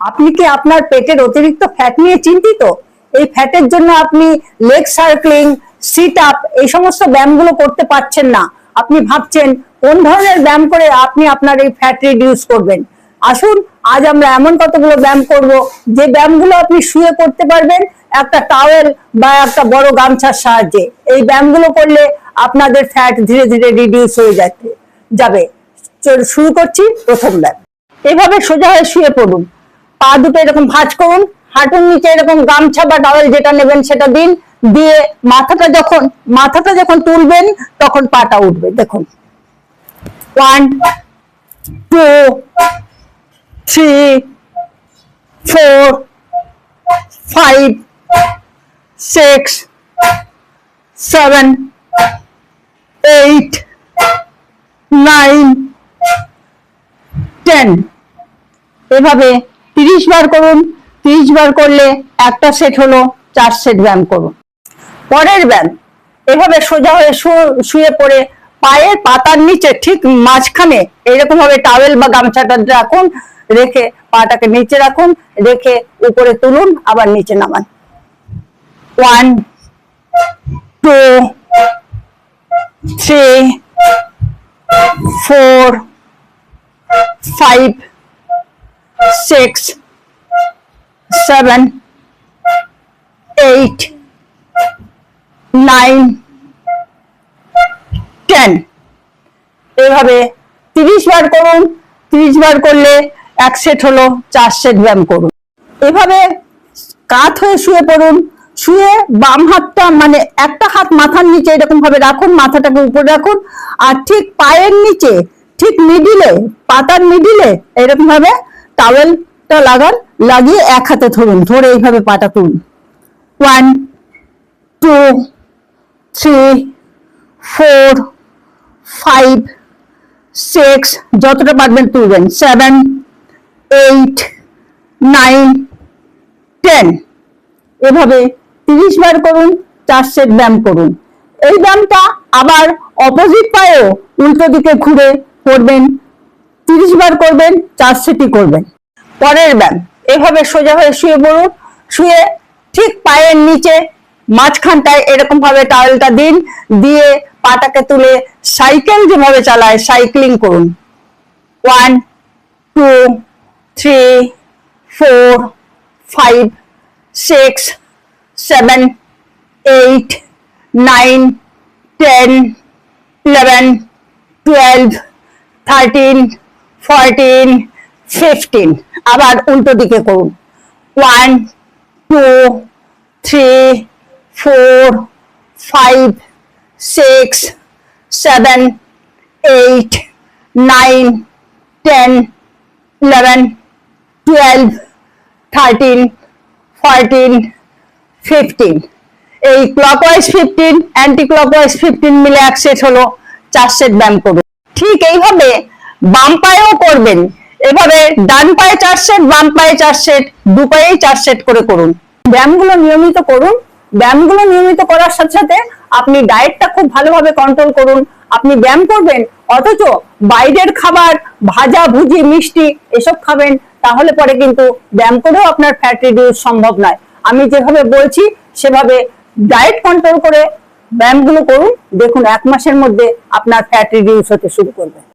আপনি কি আপনার পেটের অতিরিক্ত ফ্যাট নিয়ে চিন্তিত? এই ফ্যাটের জন্য আপনি লেগ সার্কলিং সিট আপ এই সমস্ত ব্যায়ামগুলো করতে পারছেন না। আপনি ভাবছেন, কোন ধরনের ব্যায়াম করে আপনি আপনার এই ফ্যাট রিডিউস করবেন? আসুন, আজ আমরা এমন কতগুলো ব্যায়াম করব, যে ব্যায়ামগুলো আপনি শুয়ে করতে পারবেন একটা টাওয়েল বা একটা বড় গামছার সাহায্যে। এই ব্যায়ামগুলো করলে আপনাদের ফ্যাট ধীরে ধীরে রিডিউস হয়ে যাচ্ছে, যাবে। শুরু করছি প্রথম ব্যায়াম। এভাবে সোজা হয়ে শুয়ে পড়ুন। পা দুটো এরকম ভাঁজ করুন, হাঁটুর নিচে এরকম গামছা বা টাওয়েল যেটা নেবেন সেটা দিন, দিয়ে মাথাটা যখন মাথাটা যখন তুলবেন, তখন পাটা উঠবে, দেখুন। One two three four five six seven eight nine ten এভাবে তিরিশ বার করুন, তিরিশ বার করলে একটা সেট হলো, চার সেট ব্যায়াম করুন। পরের ব্যায়াম, এভাবে সোজা হয়ে শুয়ে পড়ে পায়ের পাতার নিচে ঠিক মাঝখানে এইরকম ভাবে টাওয়েল বা গামছাটা রাখুন, রেখে পাটাকে নিচে রাখুন, রেখে উপরে তুলুন, আবার নিচে নামান। One two three four five six, seven, eight, nine, ten. এভাবে তিরিশ বার করুন তিরিশ বার করলে এক সেট হলো চার সেট ব্যায়াম করুন এভাবে কাত হয়ে শুয়ে পড়ুন শুয়ে বাম হাতটা মানে একটা হাত মাথার নিচে এরকম ভাবে রাখুন মাথাটাকে উপরে রাখুন আর ঠিক পায়ের নিচে ঠিক মিডিলে, পাতার মিডিলে এরকম ভাবে টাওয়েলটা লাগান, লাগিয়ে এক হাতে ধরুন, ধরে এইভাবে পাটা তুলুন। One two three four five six যতটা পারবেন তুলবেন। সেভেন এইট নাইন টেন এভাবে তিরিশ বার করুন, চার সেট ব্যায়াম করুন। এই ব্যায়ামটা আবার অপোজিট পায়েও উল্টো দিকে ঘুরে করবেন, তিরিশ বার করবেন চার সেটই করবেন। পরের ব্যায়াম, এভাবে সোজা হয়ে শুয়ে পড়ুন, শুয়ে ঠিক পায়ের নিচে মাঝখানটায় এরকম ভাবে টাওয়েলটা দিন, দিয়ে পাটাকে তুলে সাইকেল যেভাবে চালায়, সাইক্লিং করুন। One, two, three, four, five, six, seven, eight, nine, ten, eleven, twelve thirteen fourteen fifteen আবার উল্টো দিকে করুন। One two three four five six seven eight nine ten eleven twelve thirteen fourteen fifteen এই clockwise fifteen anti clockwise fifteen মিলে এক set হলো, চার set ব্যায়াম করুন। ঠিক এইভাবে বাম পায়েও করবেন। এভাবে ডান পায়ে চার সেট বাম পায়ে চার সেট দু পায়েই চার সেট করে করুন। ব্যায়ামগুলো নিয়মিত করুন। ব্যায়ামগুলো নিয়মিত করার সাথে সাথে আপনি ডায়েটটা খুব ভালোভাবে কন্ট্রোল করুন। আপনি ব্যায়াম করবেন, অথচ বাইরের খাবার, ভাজা, ভুজি, মিষ্টি এসব খাবেন, তাহলে পরে কিন্তু ব্যায়াম করেও আপনার ফ্যাট রিডিউস সম্ভব নয়। আমি যেভাবে বলছি, সেভাবে ডায়েট কন্ট্রোল করে ব্যায়ামগুলো করুন দেখুন এক মাসের মধ্যে আপনার ফ্যাট রিডিউস হতে শুরু করবে।